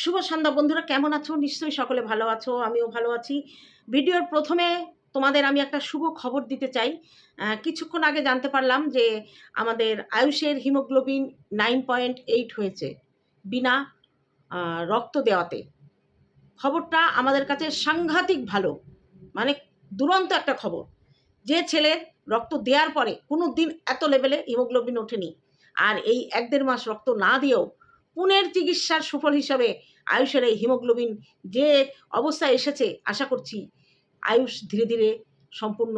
শুভ সন্ধ্যা। বন্ধুরা, কেমন আছো? নিশ্চয়ই সকলে ভালো আছো, আমিও ভালো আছি। ভিডিওর প্রথমে তোমাদের আমি একটা শুভ খবর দিতে চাই। কিছুক্ষণ আগে জানতে পারলাম যে আমাদের আয়ুষের হিমোগ্লোবিন নাইন পয়েন্ট এইট হয়েছে বিনা রক্ত দেওয়াতে। খবরটা আমাদের কাছে সাংঘাতিক ভালো মানে দুরন্ত একটা খবর। যে ছেলের রক্ত দেওয়ার পরে কোনো দিন এত লেভেলে হিমোগ্লোবিন ওঠেনি, আর এই এক দেড় মাস রক্ত না দিয়েও পুনের চিকিৎসার সুফল হিসাবে আয়ুষের এই হিমোগ্লোবিন যে অবস্থায় এসেছে, আশা করছি আয়ুষ ধীরে ধীরে সম্পূর্ণ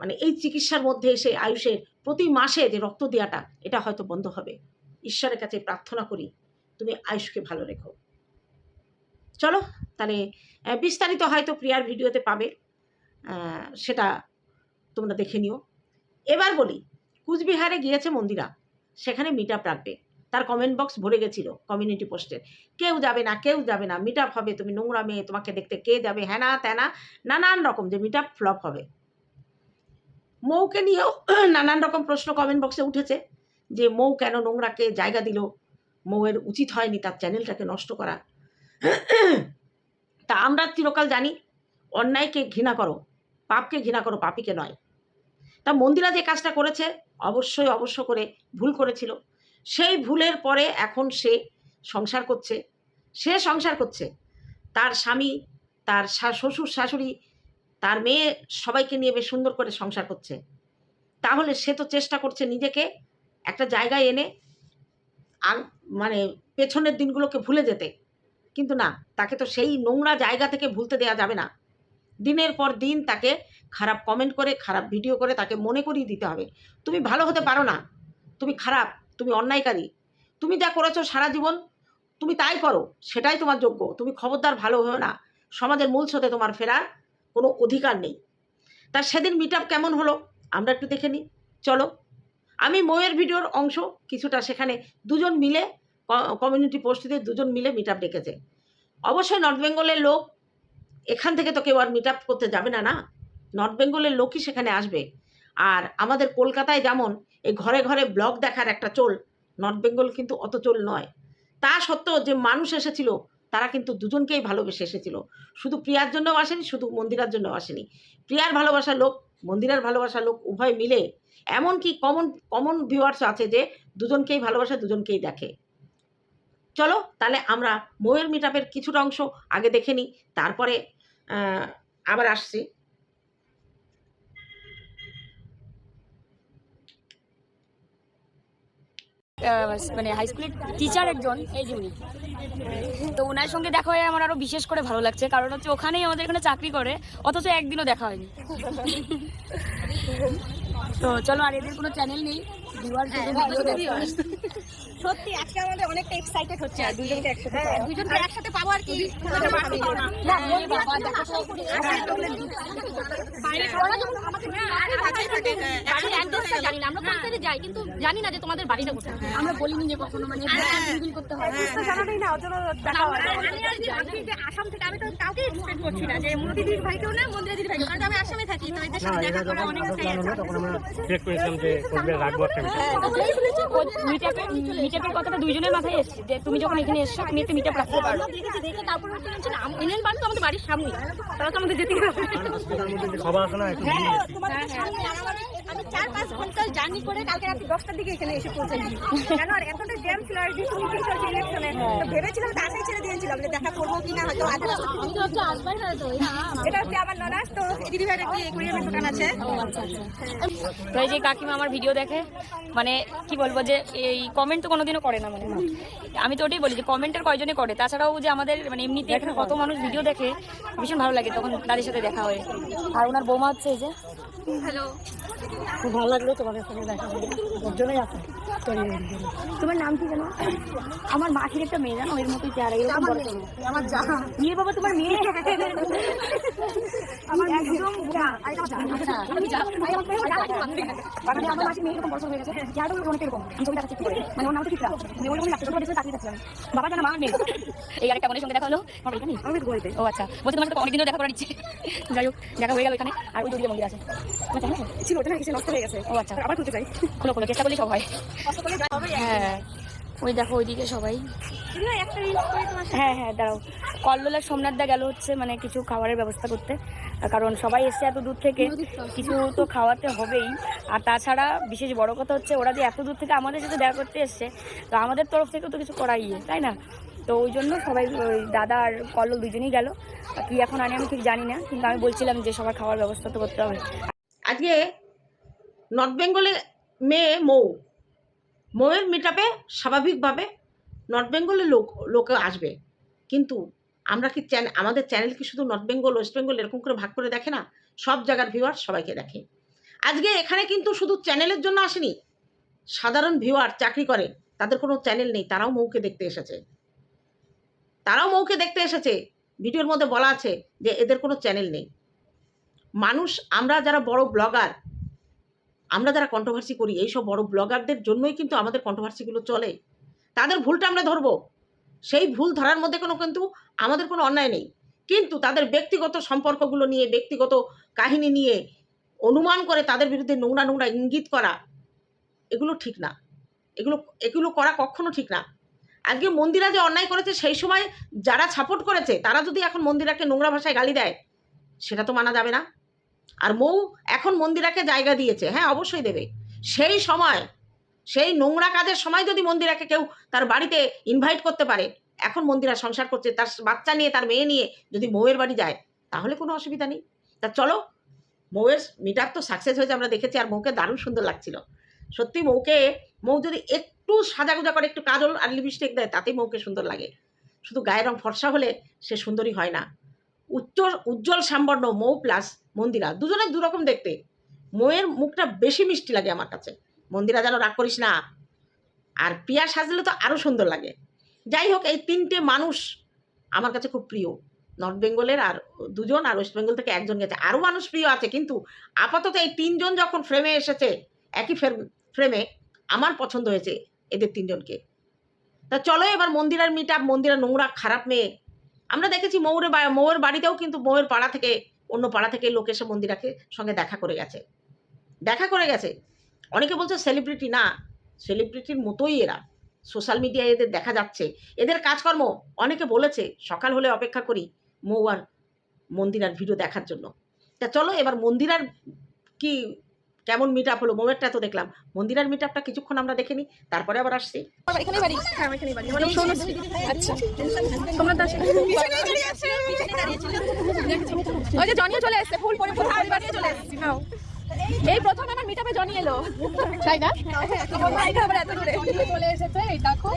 মানে এই চিকিৎসার মধ্যে এসে আয়ুষের প্রতি মাসে যে রক্ত দেওয়াটা এটা হয়তো বন্ধ হবে। ঈশ্বরের কাছে প্রার্থনা করি, তুমি আয়ুষকে ভালো রেখো। চলো, তাহলে বিস্তারিত হয়তো প্রিয়ার ভিডিওতে পাবে সেটা তোমরা দেখে নিও। এবার বলি, কুচবিহারে গিয়েছে মন্দিরা, সেখানে মিট আপ রাখবে। তার কমেন্ট বক্স ভরে গেছিল কমিউনিটি পোস্টের কেউ যাবে না, কেউ যাবে না মিট আপ হবে, তুমি নোংরা মেয়ে, তোমাকে দেখতে কে যাবে হ্যানা ত্যানা নানান রকম যে মিট ফ্লপ হবে। মৌকে নিয়েও নানান রকম প্রশ্ন কমেন্ট বক্সে উঠেছে যে মৌ কেন নোংরাকে জায়গা দিল? মৌয়ের উচিত হয়নি তার চ্যানেলটাকে নষ্ট করা। তা আমরা চিরকাল জানি, অন্যায়কে ঘৃণা করো, পাপকে ঘৃণা করো, পাপিকে নয়। তা মন্দিরা যে কাজটা করেছে, অবশ্যই অবশ্য করে ভুল করেছিল। সেই ভুলের পরে এখন সে সংসার করছে, সে সংসার করছে। তার স্বামী, তার শ্বশুর, শাশুড়ি, তার মেয়ে সবাইকে নিয়ে বেশ সুন্দর করে সংসার করছে। তাহলে সে তো চেষ্টা করছে নিজেকে একটা জায়গায় এনে আগ- মানে পেছনের দিনগুলোকে ভুলে যেতে। কিন্তু না, তাকে তো সেই নোংরা জায়গা থেকে ভুলতে দেওয়া যাবে না। দিনের পর দিন তাকে খারাপ কমেন্ট করে, খারাপ ভিডিও করে তাকে মনে করিয়ে দিতে হবে। তুমি ভালো হতে পারো না। তুমি খারাপ। তুমি অন্যায়কারী। তুমি যা করেছ সারা জীবন তুমি তাই করো, সেটাই তোমার যোগ্য। তুমি খবরদার ভালো হও না। সমাজের মূল স্রোতে তোমার ফেরার কোনো অধিকার নেই। তার সেদিন মিট কেমন হলো? আমরা একটু দেখে নিই। চলো। আমি ময়ের ভিডিওর অংশ কিছুটা সেখানে দুজন মিলে কমিউনিটি পোস্টে দুজন মিলে মিট আপ ডেকেছে। অবশ্যই নর্থ বেঙ্গলের লোক এখান থেকে তো কেউ আর মিট আপ করতে যাবে না না? নর্থ বেঙ্গলের লোকই সেখানে আসবে। আর আমাদের কলকাতায় যেমন এই ঘরে ঘরে ব্লগ দেখার একটা চোল, নর্থ বেঙ্গল কিন্তু অত চোল নয়। তা সত্ত্বেও যে মানুষ এসেছিল, তারা কিন্তু দুজনকেই ভালোবেসে এসেছিল। শুধু প্রিয়ার জন্যও আসেনি, শুধু মন্দিরার জন্যও আসেনি। প্রিয়ার ভালোবাসার লোক, মন্দিরার ভালোবাসার লোক উভয় মিলে, এমনকি কমন কমন ভিউয়ার্স আছে যে দুজনকেই ভালোবাসে, দুজনকেই দেখে। চলো, তাহলে আমরা ময়ের মিটাপের কিছুটা অংশ আগে দেখে নিই, তারপরে আবার আসছি। মানে হাই স্কুলের টিচার একজন, এই যে উনি। তো ওনার সঙ্গে দেখা হয়ে আমার আরও বিশেষ করে ভালো লাগছে, কারণ হচ্ছে ওখানেই আমাদের এখানে চাকরি করে, অথচ একদিনও দেখা হয়নি। তো চলো, আর এদের কোনো চ্যানেল নেই। সত্যি আজকে আমাদের অনেকটা এক্সাইটেড হচ্ছে আর দুজনকে একসাথে হ্যাঁ, দুজনকে একসাথে পাবো আর কি। জানি না যাই কিন্তু জানি না যে তোমাদের বাড়িটা কোথায়। আমরা বলিনি যে কখনো মানে করতে হয়। না হয় আসাম থেকে আমি তো কাউকে এক্সপেক্ট করছি না যে মোদি দিদির ভাইকেও না মন্দিরা দিদির ভাইকেও কারণ আমি আসামে থাকি তো এদের সাথে দেখা করা অনেক চেক করেছিলাম যে রাখব একটা মিটেপের কথাটা দুইজনের মাথায় এসছে যে তুমি যখন এখানে এসছো তুমি একটা মিটেপ রাখতে পারো। দেখে তারপর তো আমাদের বাড়ির সামনে তারা তো আমাদের যেতে হবে। চার পাঁচ ঘণ্টা জার্নি করে কালকে রাত্রি দশটার দিকে এখানে এসে পৌঁছেছি কেন আর এতটা জ্যাম ছিল আর ডিসি মিটিং চলছে ইলেকশনে ভেবেছিলাম তো আশাই ছেড়ে দিয়েছিলাম যে দেখা করব কিনা হয়তো আজ আমি তো হচ্ছে আসবাই না তো এটা হচ্ছে আমার ননাস তো দিদি ভাইয়ের একটি কুড়িয়ামের দোকান আছে। তো এই যে কাকিমা আমার ভিডিও দেখে মানে কি বলব যে এই কমেন্ট তো কোনোদিনও করে না মানে আমি তো ওটাই বলি যে কমেন্টের কয়জনে করে? তাছাড়াও যে আমাদের মানে এমনিতে এখানে কত মানুষ ভিডিও দেখে ভীষণ ভালো লাগে তখন তাদের সাথে দেখা হয়। আর ওনার বৌমা হচ্ছে এই যে। হ্যালো খুব ভালো লাগল তোমাদের সঙ্গে দেখা ওর জন্যই আছে। তোমার নাম কি জানো আমার মাসির একটা মেয়ে জানো? এর মতোই চেহারা এরকম আমার যা ইয়ে বাবা তোমার মেয়ে? আমার একদম আমি আমার মেয়ে যা বাবা আমার মাসির মেয়ে এরকম বড় হয়ে গেছে চেহারাটা অনেক এরকম আমি ছবিটা কাছে করে মানে ওর নাম তো চিত্রা মেয়ে ওই লাগছে ছোট তাকিয়ে যাচ্ছে বাবা জানা মা মেয়ে। এই আরেকটা বোনের সঙ্গে দেখা হলো? আমি বলতে ও আচ্ছা বলছি তোমার সাথে অনেকদিনও দেখা করার ইচ্ছে। যাই হোক দেখা হয়ে গেল এখানে। আর ওই দুর্গা মন্দির আছে। ছিল ওটা না এসে নষ্ট হয়ে গেছে। ও আচ্ছা। আবার খুলতে চাই খোলো খোলো চেষ্টা করলে সব হয়। হ্যাঁ। ওই দেখো ওইদিকে সবাই। হ্যাঁ হ্যাঁ দাঁড়াও। কল্লোলার সোমনাথদা গেল হচ্ছে মানে কিছু খাবারের ব্যবস্থা করতে। কারণ সবাই এসছে এত দূর থেকে কিছু তো খাওয়াতে হবেই। আর তাছাড়া বিশেষ বড় কথা হচ্ছে ওরা যে এত দূর থেকে আমাদের সাথে দেখা করতে এসছে তো আমাদের তরফ থেকেও তো কিছু করাই তাই না? তো ওই জন্য সবাই ওই দাদা আর কল্লোল দুজনেই গেল। আর কি এখন আনি আমি ঠিক জানি না কিন্তু আমি বলছিলাম যে সবার খাওয়ার ব্যবস্থা তো করতে হবে। আজকে নর্থ বেঙ্গলে মেয়ে মৌ। মৌয়ের মিটাপে স্বাভাবিকভাবে নর্থ বেঙ্গলের লোক, লোকে আসবে। কিন্তু আমরা কি চ্যানেল আমাদের চ্যানেল কি শুধু নর্থ বেঙ্গল ওয়েস্ট বেঙ্গল এরকম করে ভাগ করে দেখে না? সব জায়গার ভিউয়ার সবাইকে দেখে। আজকে এখানে কিন্তু শুধু চ্যানেলের জন্য আসেনি। সাধারণ ভিউয়ার চাকরি করে, তাদের কোনো চ্যানেল নেই, তারাও মৌকে দেখতে এসেছে। তারাও মৌকে দেখতে এসেছে। ভিডিওর মধ্যে বলা আছে যে এদের কোনো চ্যানেল নেই। মানুষ, আমরা যারা বড় ব্লগার আমরা যারা কন্ট্রোভার্সি করি, এইসব বড় ব্লগারদের জন্যই কিন্তু আমাদের কন্ট্রোভার্সিগুলো চলে। তাদের ভুলটা আমরা ধরবো। সেই ভুল ধরার মধ্যে কোনো কিন্তু আমাদের কোনো অন্যায় নেই। কিন্তু তাদের ব্যক্তিগত সম্পর্কগুলো নিয়ে, ব্যক্তিগত কাহিনী নিয়ে অনুমান করে তাদের বিরুদ্ধে নোংরা নোংরা ইঙ্গিত করা, এগুলো ঠিক না। এগুলো এগুলো করা কখনো ঠিক না। আজকে মন্দিরা যে অন্যায় করেছে, সেই সময় যারা সাপোর্ট করেছে, তারা যদি এখন মন্দিরাকে নোংরা ভাষায় গালি দেয়, সেটা তো মানা যাবে না। আর মৌ এখন মন্দিরাকে জায়গা দিয়েছে। হ্যাঁ অবশ্যই দেবে। সেই সময়, সেই নোংরা কাজের সময় যদি মন্দিরাকে কেউ তার বাড়িতে ইনভাইট করতে পারে, এখন মন্দিরা সংসার করছে, তার বাচ্চা নিয়ে, তার মেয়ে নিয়ে যদি মৌয়ের বাড়ি যায়, তাহলে কোনো অসুবিধা নেই। তা চলো, মৌয়ের মিটার তো সাকসেস হয়েছে, আমরা দেখেছি, আর মৌকে দারুণ সুন্দর লাগছিল। সত্যি মৌকে, মৌ যদি একটু সাজাগুজা করে, একটু কাজল আর লিপস্টিক দেয়, তাতেই মৌকে সুন্দর লাগে। শুধু গায়ের রং ফর্সা হলে সে সুন্দরী হয় না। উজ্জ্বল উজ্জ্বল সাম্বর্ণ, মৌ প্লাস মন্দিরা। দুজনে দুরকম দেখতে। মৌয়ের মুখটা বেশি মিষ্টি লাগে আমার কাছে। মন্দিরা যেন রাগ করিস না। আর পিয়া সাজলে তো আরও সুন্দর লাগে। যাই হোক, এই তিনটে মানুষ আমার কাছে খুব প্রিয়। নর্থ বেঙ্গলের আর দুজন আর ওয়েস্ট বেঙ্গল থেকে একজন গেছে। আরও মানুষ প্রিয় আছে, কিন্তু আপাতত এই তিনজন যখন ফ্রেমে এসেছে, একই ফ্রেমে আমার পছন্দ হয়েছে এদের তিনজনকে। তা চলো এবার মন্দিরের মিট আপ মন্দিরা নোংরা, খারাপ মেয়ে আমরা দেখেছি মৌরের বা, মৌয়ের বাড়িতেও কিন্তু মৌয়ের পাড়া থেকে, অন্য পাড়া থেকে লোক এসে মন্দিরাকে সঙ্গে দেখা করে গেছে। দেখা করে গেছে। অনেকে বলছে সেলিব্রিটি না সেলিব্রিটির মতোই এরা। সোশ্যাল মিডিয়ায় এদের দেখা যাচ্ছে। এদের কাজকর্ম, অনেকে বলেছে, সকাল হলে অপেক্ষা করি মৌয়ার মন্দিরার ভিডিও দেখার জন্য। তা চলো এবার মন্দিরার কি কেমন মিট আপ হলো? মোমেরটা তো দেখলাম। মন্দিরের মিট আপটা কিছুক্ষণ আমরা দেখে নিই তারপরে আবার আসছি। এখানে বাড়ি। হ্যাঁ এখানে বাড়ি। মানে সোনশ্রী আচ্ছা। দাস ওই যে জনিও চলে এসেছে। ফুল পরে ফুল বানিয়ে চলে এসেছি। নাও। এই প্রথম আমার মিটাপে জনি এলো। তাই না? তোমার ভাইটা আবার এত দূরে চলে এসেছে এই দেখো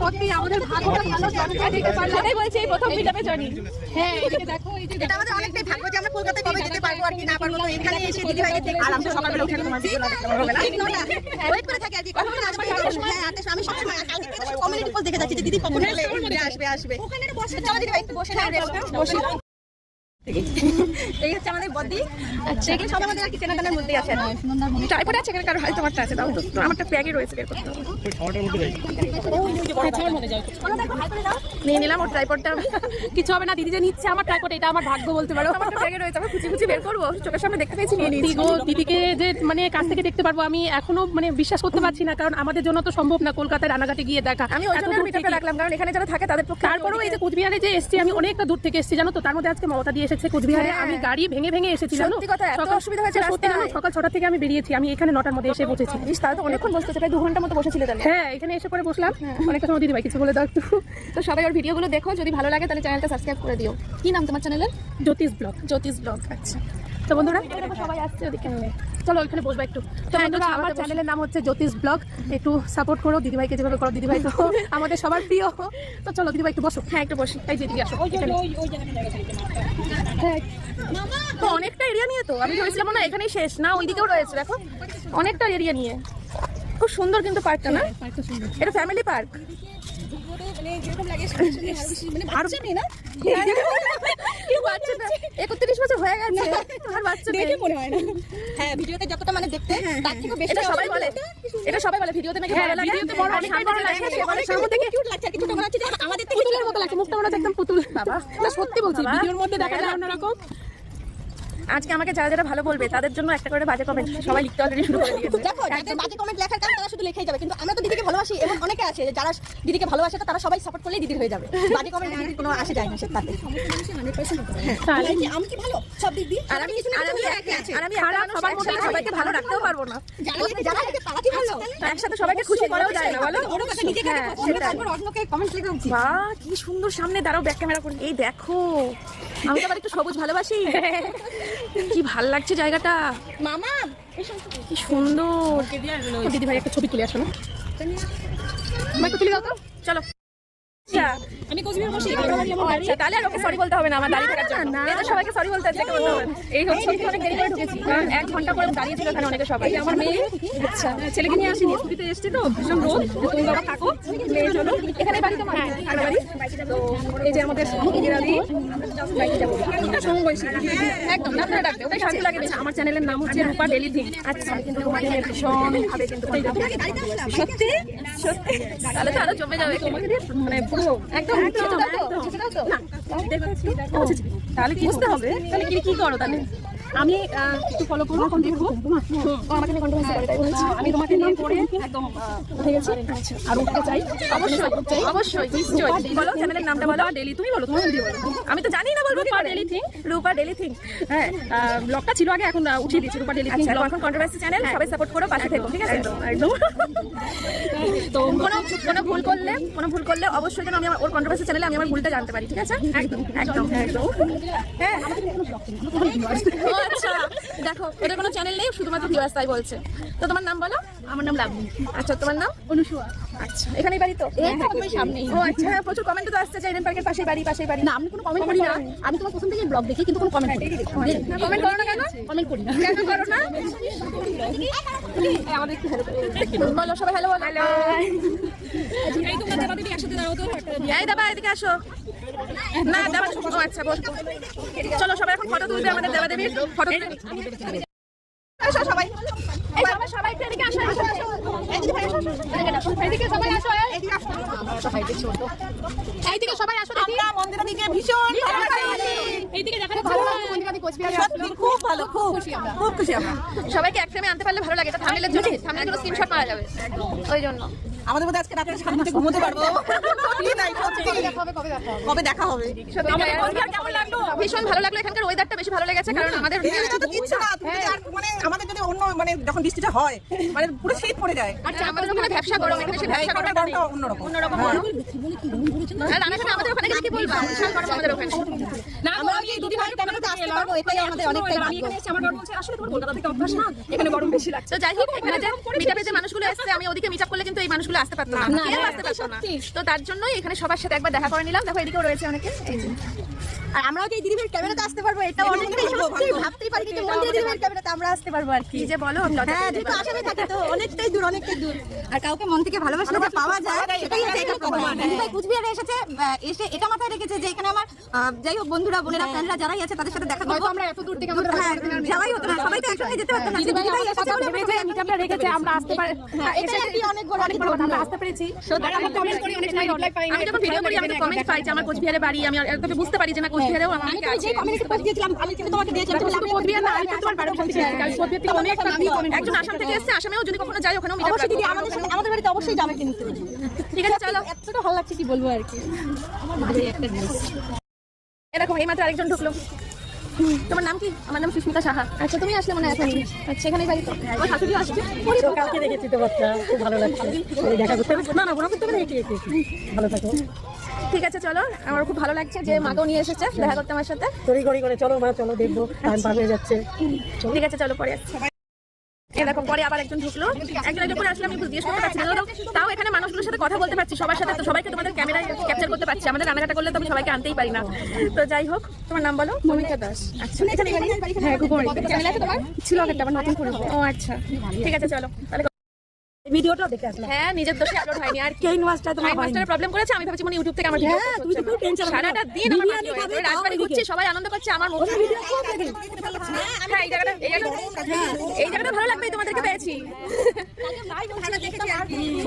সত্যি আমাদের ভাগ্যটা ভালো জনিকে দিতে পারল সেটাই বলছি এই প্রথম মিটাপে জনি হ্যাঁ এদিকে দেখো এই যে এটা আমাদের অনেকটাই ভাগ্য যে আমরা কলকাতায় কবে যেতে পারব আর কি না পারব। তো এখানে এসে দিদি ভাইকে আর আমরা সকালবেলা উঠে তোমার ভিডিও না? দেখতে পারব ওয়েট করে থাকি আর কি। কখন আসবে। হ্যাঁ সময় আমি সবসময় কালকে থেকে কমিউনিটি পোস্ট দেখে যাচ্ছি যে দিদি কখন আসবে আসবে। ওখানে বসে দিদি ভাই একটু বসে বসে। এই হচ্ছে আমাদের বদি আচ্ছা সব আমাদের আর কি চেনা জানার মধ্যেই আছে ট্রাইপড আছে এখানে? কারও হয়তো তোমারটা আছে দাও তো। আমারটা ব্যাগে রয়েছে বের করতে নিয়ে নিলাম ওর ট্রাইপডটা। আমি কিছু হবে না দিদি যে নিচ্ছে আমার ট্রাইপড এটা আমার ভাগ্য বলতে পারো। আমারটা ব্যাগে রয়েছে আমি খুঁজি খুঁজি বের করব। চোখের সামনে দেখতে পেয়েছি নিয়ে গো দিদিকে যে মানে কাছ থেকে দেখতে পারব আমি এখনও মানে বিশ্বাস করতে পারছি না কারণ আমাদের জন্য তো সম্ভব না কলকাতায় রানাঘাটে গিয়ে দেখা। আমি ওই জন্য রাখলাম কারণ এখানে যারা থাকে তাদের পক্ষে তারপরেও এই যে কুচবিহারে যে এসছি আমি অনেকটা দূর থেকে এসছি জানো তো? তার মধ্যে আজকে মমতা দিয়ে এসেছে কুচবিহারে। হ্যাঁ। আমি গাড়ি ভেঙে ভেঙে এসেছি জানো? কথা, এত সকাল- অসুবিধা হয়েছে সকাল ছটা থেকে আমি বেরিয়েছি আমি এখানে নটার মধ্যে এসে বসেছি। তাহলে তো অনেকক্ষণ বসতেছে প্রায় দু ঘণ্টার মতো বসেছিল তাহলে। হ্যাঁ এখানে এসে পরে বসলাম। অনেক সময় দিদি ভাই কিছু বলে দাও একটু। তো সবাই ওর ভিডিওগুলো দেখো যদি ভালো লাগে তাহলে চ্যানেলটা সাবস্ক্রাইব করে দিও। কি নাম তোমার চ্যানেলের? জ্যোতিষ ব্লগ। জ্যোতিষ ব্লগ আচ্ছা। তো বন্ধুরা সবাই আসছে ওদিকে। চলো ওইখানে বসবো একটু। তো হ্যাঁ, বন্ধুরা আমার চ্যানেলের নাম হচ্ছে জ্যোতিষ ব্লগ। একটু সাপোর্ট করো দিদিভাইকে যেভাবে করো দিদিভাই তো আমাদের সবার প্রিয়। তো চলো দিদিভাই একটু বসো। হ্যাঁ একটু বসি। এই যে দিদি আসো। হ্যাঁ। তো অনেকটা এরিয়া নিয়ে তো। আমি ভেবেছিলাম না এখানেই শেষ। না ওইদিকেও রয়েছে দেখো। অনেকটা এরিয়া নিয়ে। খুব সুন্দর কিন্তু পার্কটা না? এটা ফ্যামিলি পার্ক একত্রিশ বছর হয়ে গেছে আর বাচ্চা দেখে মনে হয় না। হ্যাঁ ভিডিওতে যতটা মানে দেখতে তার বেশি সবাই বলে। এটা সবাই বলে ভিডিওতে নাকি হ্যাঁ, ভালো লাগে ভিডিওতে বড়, অনেকটাই সামনে লাগে লাগে, সে বলে সামনে থেকে কিউট লাগছে কিছু মনে হচ্ছে আমাদের থেকে পুতুলের মতো লাগছে মুখটা মনে হচ্ছে একদম পুতুল। বাবা না সত্যি বলছি ভিডিওর মধ্যে দেখা যায় অন্যরকম। আজকে আমাকে যারা যারা ভালো বলবে তাদের জন্য একটা করে বাজে কমেন্ট সবাই লিখতে অলরেডি শুরু করে দিয়েছে। দেখো যাদের বাজে কমেন্ট লেখার কারণ তারা শুধু লেখাই যাবে কিন্তু আমরা তো দিদিকে ভালোবাসি এবং অনেকে আছে যারা দিদিকে ভালোবাসে তো তারা সবাই সাপোর্ট করলেই দিদির হয়ে যাবে। বাজে কমেন্ট দিদির কোনো আসে যায় না সে তাতে। আমি কি ভালো? সব দিক দিয়ে? আর আমি কিছু আর আমি আর আমি সবার মধ্যে সবাইকে ভালো রাখতেও পারব না। যারা যারা তারা কি ভালো একসাথে সবাইকে খুশি করাও যায় না বলো? ওর কথা নিজে সেটাই। তারপর অন্যকে কমেন্ট লেখা উচিত বাহ কি সুন্দর সামনে দাঁড়াও ব্যাক ক্যামেরা করে। এই দেখো আমি তো আবার একটু সবুজ ভালোবাসি। কি ভালো লাগছে জায়গাটা? মামা কি সুন্দর। দিদি ভাই একটা ছবি তুলে আসো না। তুলে দাও তো। চলো। আচ্ছা আমি কোচবিহার বসে আচ্ছা তাহলে আর ওকে সরি বলতে হবে না আমার দাঁড়িয়ে জন্য এই সবাইকে সরি বলতে হচ্ছে এই হচ্ছে আমি অনেক দেরি করে ঢুকেছি। কারণ এক ঘণ্টা করে দাঁড়িয়ে ছিল এখানে অনেকে সবাই? আমার মেয়ে আচ্ছা। ছেলেকে নিয়ে আসিনি স্কুটিতে এসেছি তো ভীষণ রোদ। তুমি বাবা থাকো মেয়ে চলো। এখানে বাড়ি তোমার? বাড়ি। তো এই যে আমাদের ইন্দিরাদি সমবয়সী। একদম না আপনারা ডাকবে ওটাই শান্তি লাগে বেশি। আমার চ্যানেলের নাম হচ্ছে রূপা ডেলি থিং আচ্ছা। কিন্তু ভীষণ ভাবে কিন্তু সত্যি? সত্যি। তাহলে তো আরও জমে যাবে। তোমাকে মানে পুরো একদম ছোট তো। ছোট তো। না দেখো। তাহলে বুঝতে হবে। তাহলে কি কি করো তাহলে? আমি একটু ফলো করব এখন দেখব। আমাকে আমি তোমাকে নিয়ে পড়ে একদম উঠে গেছি। আর উঠতে চাই। অবশ্যই অবশ্যই। নিশ্চয়ই। বলো চ্যানেলের নামটা বলো। ডেলি তুমি বলো তোমার ভিডিও আমি তো জানি না বলব Rupa daily thing. Rupa daily thing. হ্যাঁ ব্লগটা ছিল আগে এখন উঠিয়ে দিয়েছি। রূপা ডেলি থিং এখন কন্ট্রোভার্সি চ্যানেল সবাই সাপোর্ট করো পাশে থেকো ঠিক আছে? একদম তো কোনো কোনো ভুল করলে কোনো ভুল করলে অবশ্যই যেন আমি আমার ওর কন্ট্রোভার্সি চ্যানেলে আমি আমার ভুলটা জানতে পারি ঠিক আছে? একদম একদম। একদম হ্যাঁ আচ্ছা দেখো এটা কোনো চ্যানেল নেই শুধুমাত্র ভিউয়ার্স তাই বলছে। তো তোমার নাম বলো? আমার নাম লাভলি আচ্ছা তোমার নাম? অনুসুয়া। আচ্ছা এখানেই বাড়ি তো? সামনেই। ও আচ্ছা হ্যাঁ প্রচুর কমেন্ট তো আসছে চাইলেন পার্কের পাশেই বাড়ি পাশেই বাড়ি। না আমি কোনো কমেন্ট করি না। আমি তোমার প্রথম থেকে ব্লগ দেখি কিন্তু কোনো কমেন্ট করি কমেন্ট করো না কেন? কমেন্ট করি না। কেন করো না? এই, আমাদের একটু hello করো। বলো সবাই হ্যালো বলো। হ্যালো এই দাবা এদিকে আসো। না ও আচ্ছা বসো চলো সবাই এখন ফটো তুলবে আমাদের দেবা দেবীর ফটো আসো সবাই। এদিকে আসো। এদিকে আসো। এদিকে আসো এইদিকে সবাই আসো দেখি। মন্দিরের দিকে ভীষণ এইদিকে দেখা যাচ্ছে ভালো লাগছে মন্দিরাদি কোচবিহার সত্যি খুব ভালো খুব খুব খুশি আমরা। সবাইকে এক ফ্রেমে আনতে পারলে ভালো লাগে। এটা জন্য জন্য স্ক্রিনশট মারা যাবে। ওই জন্য। আমাদের মধ্যে আজকে রাতে শান্তিতে ঘুমোতে পারব। সত্যি তাই, সত্যি। কবে দেখা হবে সত্যি আমাদের কোচবিহার কেমন লাগল? ভীষণ ভালো লাগল এখানকার ওয়েদারটা বেশি ভালো লেগেছে কারণ আমাদের কিচ্ছু না আর মানে আমাদের যদি অন্য মানে যখন বৃষ্টিটা হয় মানে পুরো শীত পড়ে যায়। আচ্ছা আমাদের ওখানে ব্যবসা গরম এখানে সে ব্যবসা গরমটা। গরমটা অন্যরকম। অন্যরকম। আর রানাঘাটে আমাদের ওখানে কি বলব? আমাদের ওখানে। না আমরা এই দুদিন আগে ক্যামেরাতে আসতে পারব এটাই আমাদের অনেকটাই আমি ভাগ্য। এখানে এসে আমার বলছে আসলে তোমার কলকাতা থেকে অভ্যাস না এখানে গরম বেশি লাগছে। তো যাই হোক এখানে যে মিটাপে যে মানুষগুলো এসেছে আমি ওদিকে মিটাপ করলে কিন্তু এই মানুষগুলো আসতে পারতো না কেউ আসতে পারতো না। তো তার জন্যই এখানে সবার সাথে একবার দেখা করে নিলাম। দেখো এদিকেও রয়েছে অনেকে। আর আমরাও যে এই দিদিভাইয়ের ক্যামেরাতে আসতে পারব এটা অনেকটাই সত্যি ভাবতেই পারি কিন্তু মন্দির দিদিভাইয়ের ক্যামেরাতে আমরা আসতে পারব আর কি। কি যে বলো হ্যাঁ যেহেতু। আসামে থাকি তো অনেকটাই দূর অনেকটাই দূর। আর কাউকে মন থেকে ভালোবাসলে যে পাওয়া যায় সেটাই হচ্ছে এখানে কথা। দিদিভাই কুচবিহারে এসেছে এসে এটা মাথায় রেখেছে যে এখানে আমার যাই হোক বন্ধুরা বোনেরা ফ্যানরা যারাই আছে তাদের সাথে দেখা করব। আমরা এত দূর থেকে আমাদের হ্যাঁ যাওয়াই হতো না সবাই তো একসাথে যেতে পারতো না। দিদিভাই এসেছে আমরা রেখেছে আমরা আসতে পারি। হ্যাঁ, আর কি অনেক বড় অনেক বড় আমরা আসতে পেরেছি। আর কমেন্ট করি অনেক সময় রিপ্লাই পাই আমি যখন ভিডিও করি আমি কমেন্ট পাই যে আমার কোচবিহারে বাড়ি আমি বুঝতে পারি যে না কোচবিহারেও আমার আমি অনেকে যে কমিউনিটি পোস্ট দিয়েছিলাম আমি কিন্তু তোমাকে দিয়েছিলাম। শুধু আমি কোচবিহার না আমি তোমার বাড়ি বলছি আমি কোচবিহার থেকে অনেক একজন আসাম থেকে এসেছে আসামেও যদি কখনো যাই ওখানেও দিদি আমাদের আমাদের বাড়িতে অবশ্যই যাবে কিন্তু। ঠিক আছে চলো। এতটা ভালো লাগছে কি বলব আর কি? এরকম এই মাত্র আরেকজন ঢুকলো। তোমার নাম কি? আমার নাম সুস্মিতা সাহা। আচ্ছা তুমি আসলে মনে হয় এখন আচ্ছা এখানেই বাড়ি তো। আমার শাশুড়ি আসছে। কালকে দেখেছি তো বাচ্চা খুব ভালো লাগছে। দেখা করতে না না করতে হেঁটে ভালো থাকো। ঠিক আছে চলো। আমার খুব ভালো লাগছে যে মাকেও নিয়ে এসেছে। দেখা করতে আমার সাথে। তড়ি ঘড়ি করে চলো মা চলো দেখব। টাইম পার হয়ে যাচ্ছে। ঠিক আছে চলো পরে আসছি। এরকম পরে আবার একজন ঢুকলো। একজন আসলে আমি জিজ্ঞেস করতে পারছি না। তাও- এখানে মানুষগুলোর সাথে কথা বলতে পারছি সবার সাথে তো সবাইকে তোমাদের ক্যামেরায় ক্যাপচার করতে পারছি আমাদের রান্নাঘাটা করলে তো আমি সবাইকে আনতেই পারি না। তো যাই হোক তোমার নাম বলো? মমিতা দাস। আচ্ছা এখানে হ্যাঁ ছিল একটা নতুন করে ও আচ্ছা। ঠিক আছে চলো। তাহলে ভিডিওটাও দেখে আসলাম। হ্যাঁ নিজের দোষে আপলোড হয়নি আর কি। কেইন মাছটা তোমার মাস্টারের প্রবলেম করেছে? আমি ভাবছি মনে ইউটিউব থেকে আমার ভিডিও হ্যাঁ, তুমি তো খুব tension সারাটা দিন আমার রাজবাড়ি। ঘুরছি সবাই আনন্দ করছে আমার মুখ হ্যাঁ এই জায়গাটা এই জায়গাটা এই জায়গাটা ভালো লাগবে তোমাদেরকে পেয়েছি।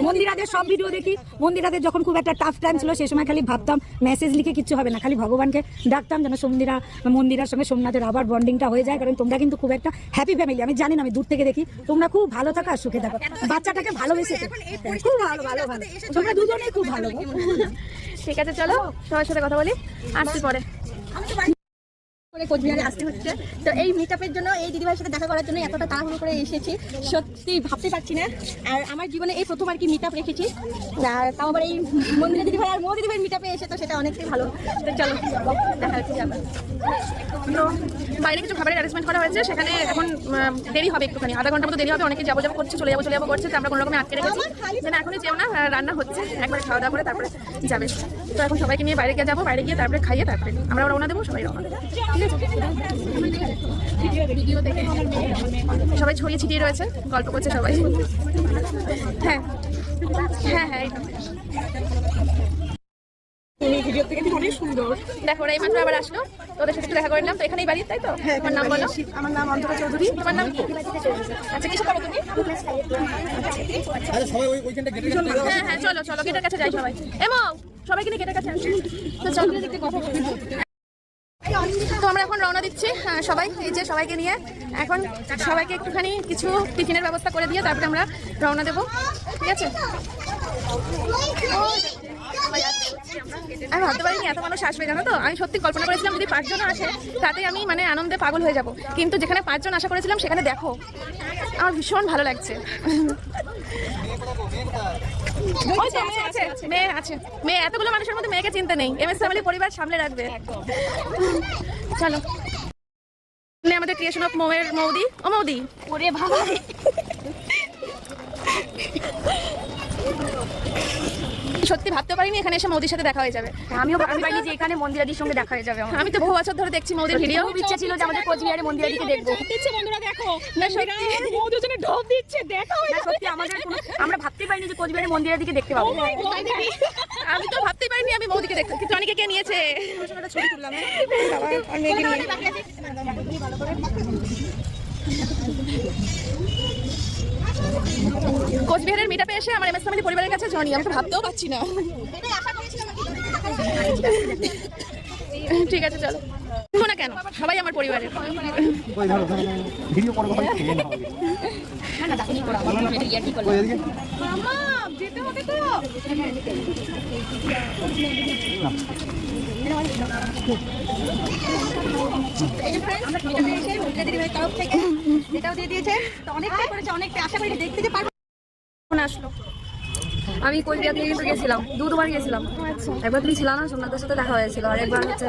মন্দিরাদের সব ভিডিও দেখি। মন্দিরাদের যখন খুব একটা টাফ টাইম ছিল সেই সময় খালি ভাবতাম মেসেজ লিখে কিচ্ছু হবে না খালি ভগবানকে ডাকতাম যেন সন্ধিরা মন্দিরার সঙ্গে সোমনাথের আবার বন্ডিংটা হয়ে যায় কারণ তোমরা কিন্তু খুব একটা হ্যাপি ফ্যামিলি আমি জানি না আমি দূর থেকে দেখি। তোমরা খুব ভালো থাকো আর সুখে থাকো। বাচ্চাটাকে ভালোবেসে খুব ভালো ভালো ভালো। তোমরা দুজনেই খুব ভালো। ঠিক আছে চলো সবার সাথে কথা বলি। আসছি পরে। করে কোচবিহারে আসতে হচ্ছে। তো এই মিট জন্য এই দিদিভাইয়ের সাথে দেখা করার জন্য এতটা তাড়াহুড়ো করে এসেছি। সত্যি ভাবতে পারছি না। আর আমার জীবনে এই প্রথম আর কি মিট রেখেছি। আর তাও আবার এই মন্দিরা দিদিভাই আর মো দিদিভাই মিট এসে তো সেটা অনেকটাই ভালো। তো চলো দেখা হচ্ছে বাইরে কিছু খাবারের অ্যারেঞ্জমেন্ট করা হয়েছে। সেখানে এখন দেরি হবে একটুখানি। আধা ঘণ্টা মতো দেরি হবে। অনেকে যাব যাব করছে চলে যাব চলে যাব করছে। তো আমরা কোনো রকমে আটকে রেখেছি। যেন এখনই যেও না রান্না হচ্ছে। একবার খাওয়া দাওয়া করে তারপরে যাবে। তো এখন সবাইকে নিয়ে বাইরে গিয়ে যাব। বাইরে গিয়ে তারপরে খাইয়ে তারপরে আমরা রওনা দেবো সবাই রওনা দেবো। সবাই ছড়িয়ে ছিটিয়ে রয়েছে গল্প করছে সবাই। হ্যাঁ হ্যাঁ হ্যাঁ দেখো ওরা এই মাত্র আবার আসলো। তো ওদের সাথে একটু দেখা করে নিলাম। তো এখানেই বাড়ি তাই তো? তোমার নাম বলো। আমার নাম অন্তরা চৌধুরী। তোমার নাম কি? আচ্ছা করো তুমি? হ্যাঁ হ্যাঁ চলো চলো গেটের কাছে যাই সবাই। এমো সবাইকে নিয়ে গেটের কাছে আসি। তো চলো। তো আমরা এখন রওনা দিচ্ছি সবাই এই যে সবাইকে নিয়ে। এখন সবাইকে একটুখানি কিছু টিফিনের ব্যবস্থা করে দিয়ে তারপরে আমরা রওনা দেবো। ঠিক আছে? আমি ভাবতে পারিনি এত মানুষ আসবে জানো তো? আমি সত্যি কল্পনা করেছিলাম যদি পাঁচজন আসে তাতে আমি মানে আনন্দে পাগল হয়ে যাব। কিন্তু যেখানে পাঁচজন আশা করেছিলাম সেখানে দেখো আমার ভীষণ ভালো লাগছে। মেয়ে আছে, মেয়ে এতগুলো মানুষের মধ্যে মেয়েকে চিন্তা নেই। এম এস ফ্যামিলি পরিবার সামলে রাখবে। চলো। আমাদের ক্রিয়েশন অফ মৌয়ের মৌদি। ও মৌদি। ওরে ভালো সত্যি ভাবতে পারিনি এখানে এসে মৌদির সাথে দেখা হয়ে যাবে। আমিও ভাবতে পারিনি যে এখানে মন্দিরাদির সঙ্গে দেখা হয়ে যাবে আমি তো বহু বছর ধরে দেখছি মৌদির ভিডিও ইচ্ছে ছিল যে আমাদের কোচবিহারে মন্দিরাদিকে দেখব। না সত্যি। না, সত্যি আমাদের কোনো- আমরা ভাবতেই পারিনি যে কোচবিহারে মন্দিরাদিকে দেখতে পাবো। আমি তো ভাবতেই পারিনি আমি মৌদিকে দেখতে কিন্তু অনেকে কে নিয়েছে? ছবি তুললাম কোচবিহারের মিটাপে এসে আমার এমএস ফ্যামিলি পরিবারের কাছে জনি আমি তো ভাবতেও পারছি না। ঠিক আছে চলো। না কেন? সবাই আমার পরিবারের। করেছে অনেকটা আশা করি দেখতে যে পারব। আমি কোচবিহার থেকে কিন্তু গেছিলাম দু দুবার গেছিলাম একবার তুমি ছিল না সোমনাথের সাথে দেখা হয়েছিল আর একবার হচ্ছে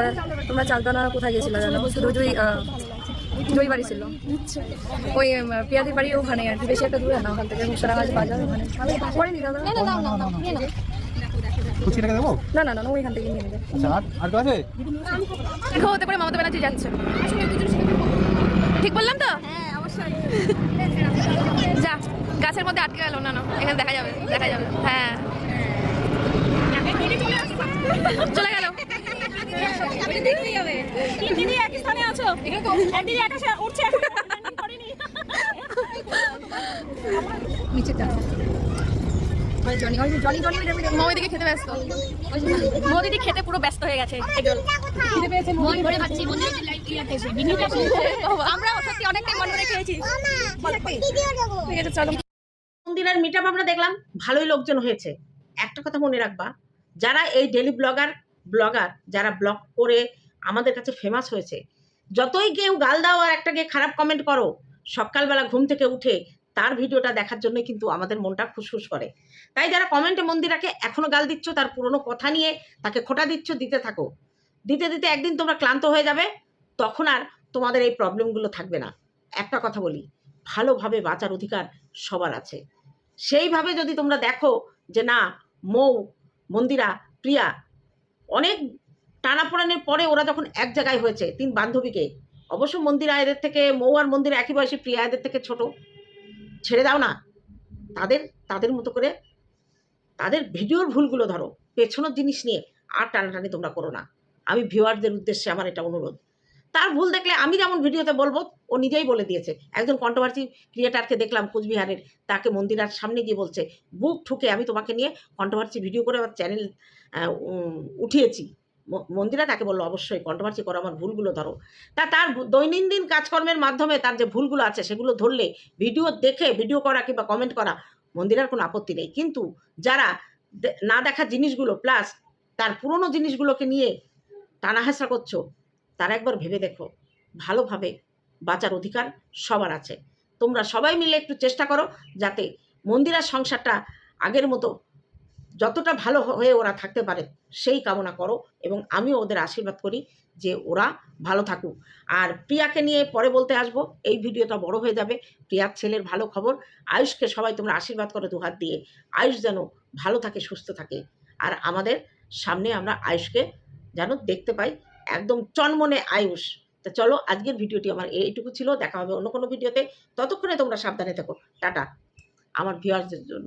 তোমরা চালতানা কোথায় গেছিলে জানো? শুধু জুই বাড়ি ছিল। ওই উম, বাড়ি ওখানে আর কি বেশি একটা দূরে না ওখান থেকে মুসরাগাছ বাজার ওখানে। পড়েনি দাদা? কুচি টাকা দেবো? না না না না, ওইখান থেকে নিয়ে নেবে। আচ্ছা আর আর কেউ আছে? দেখো হতে পারে মমতা ব্যানার্জি যাচ্ছে। ঠিক বললাম তো? হ্যাঁ অবশ্যই। যা গাছের মধ্যে আটকে গেল না। এখানে দেখা যাবে দেখা যাবে। হ্যাঁ। চলে গেল। মৌদিকে খেতে ব্যস্ত। মোদিদি খেতে পুরো ব্যস্ত হয়ে গেছে। ভরে ভাবছি আমরা সত্যি অনেকটাই মনে করে খেয়েছি চলো। মন্দিরের আমরা দেখলাম ভালোই লোকজন হয়েছে। একটা কথা মনে রাখবা, যারা এই ডেলি ব্লগার ব্লগার যারা ব্লগ করে আমাদের কাছে ফেমাস হয়েছে, যতই কেউ গাল দাও আর একটা গিয়ে খারাপ কমেন্ট করো, সকালবেলা ঘুম থেকে উঠে তার ভিডিওটা দেখার জন্য কিন্তু আমাদের মনটা খুশখুশ করে। তাই যারা কমেন্টে মন্দিরাকে এখনও গাল দিচ্ছ তার পুরনো কথা নিয়ে তাকে খোটা দিচ্ছ, দিতে থাকো। দিতে দিতে একদিন তোমরা ক্লান্ত হয়ে যাবে, তখন আর তোমাদের এই প্রবলেমগুলো থাকবে না। একটা কথা বলি, ভালোভাবে বাঁচার অধিকার সবার আছে। সেইভাবে যদি তোমরা দেখো যে না, মৌ, মন্দিরা, প্রিয়া অনেক টানাপোড়ানের পরে ওরা যখন এক জায়গায় হয়েছে, তিন বান্ধবীকে, অবশ্য মন্দিরা এদের থেকে, মৌ আর মন্দির একই বয়সী, প্রিয়া এদের থেকে ছোট। ছেড়ে দাও না। তাদের তাদের মতো করে, তাদের ভিডিওর ভুলগুলো ধরো। পেছনের জিনিস নিয়ে আর টানাটানি তোমরা করো না। আমি ভিউয়ারদের উদ্দেশ্যে আমার এটা অনুরোধ। তার ভুল দেখলে আমি যেমন ভিডিওতে বলব, ও নিজেই বলে দিয়েছে। একজন কন্ট্রোভার্সি ক্রিয়েটারকে দেখলাম কোচবিহারের, তাকে মন্দিরার সামনে গিয়ে বলছে, বুক ঠুকে, আমি তোমাকে নিয়ে কন্ট্রোভার্সি ভিডিও করে আমার চ্যানেল উঠিয়েছি। মন্দিরা তাকে বলল, অবশ্যই কন্ট্রোভার্সি করো, আমার ভুলগুলো ধরো। তা তার দৈনন্দিন কাজকর্মের মাধ্যমে তার যে ভুলগুলো আছে, সেগুলো ধরলে ভিডিও দেখে ভিডিও করা কিংবা কমেন্ট করা, মন্দিরার কোনো আপত্তি নেই। কিন্তু যারা না দেখা জিনিসগুলো প্লাস তার পুরনো জিনিসগুলোকে নিয়ে টানাহেসা করছ তারা একবার ভেবে দেখো। ভালোভাবে বাঁচার অধিকার সবার আছে। তোমরা সবাই মিলে একটু চেষ্টা করো যাতে মন্দিরার সংসারটা আগের মতো যতটা ভালো হয়ে ওরা থাকতে পারে সেই কামনা করো এবং আমিও ওদের আশীর্বাদ করি যে ওরা ভালো থাকুক। আর প্রিয়াকে নিয়ে পরে বলতে আসব, এই ভিডিওটা বড় হয়ে যাবে। প্রিয়ার ছেলের ভালো খবর। আয়ুষকে সবাই তোমরা আশীর্বাদ করো দুহাত দিয়ে। আয়ুষ যেন ভালো থাকে, সুস্থ থাকে। আর আমাদের সামনে আমরা আয়ুষকে যেন দেখতে পাই। একদম চনমনে আয়ুষ। তা চলো, আজকের ভিডিওটি আমার এইটুকু ছিল। দেখা হবে অন্য কোনো ভিডিওতে। ততক্ষণে তোমরা সাবধানে থেকো। টাটা। আমার ভিউয়ার্সদের জন্য।